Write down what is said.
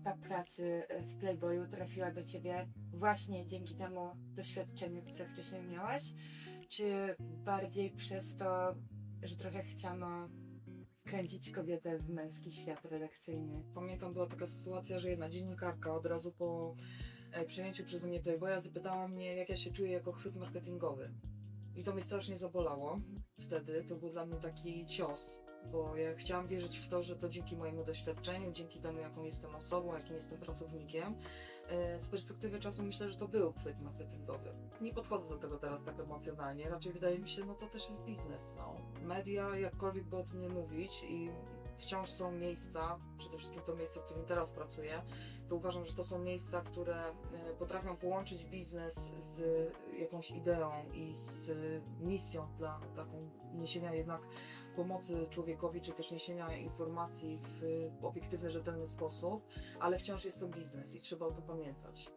etap pracy w Playboyu trafiła do ciebie właśnie dzięki temu doświadczeniu, które wcześniej miałaś? Czy bardziej przez to, że trochę chciano wkręcić kobietę w męski świat redakcyjny? Pamiętam, była taka sytuacja, że jedna dziennikarka od razu po e, przejęciu przeze mnie Playboya zapytała mnie, jak ja się czuję jako chwyt marketingowy. I to mnie strasznie zabolało wtedy. To był dla mnie taki cios, bo ja chciałam wierzyć w to, że to dzięki mojemu doświadczeniu, dzięki temu, jaką jestem osobą, jakim jestem pracownikiem, e, z perspektywy czasu myślę, że to był chwyt marketingowy. Nie podchodzę do tego teraz tak emocjonalnie, raczej wydaje mi się, no to też jest biznes. No. Media, jakkolwiek by o tym nie mówić i wciąż są miejsca, przede wszystkim to miejsce, w którym teraz pracuję, to uważam, że to są miejsca, które e, potrafią połączyć biznes z jakąś ideą i z misją dla taką niesienia jednak pomocy człowiekowi, czy też niesienia informacji w obiektywny, rzetelny sposób, ale wciąż jest to biznes i trzeba o to pamiętać.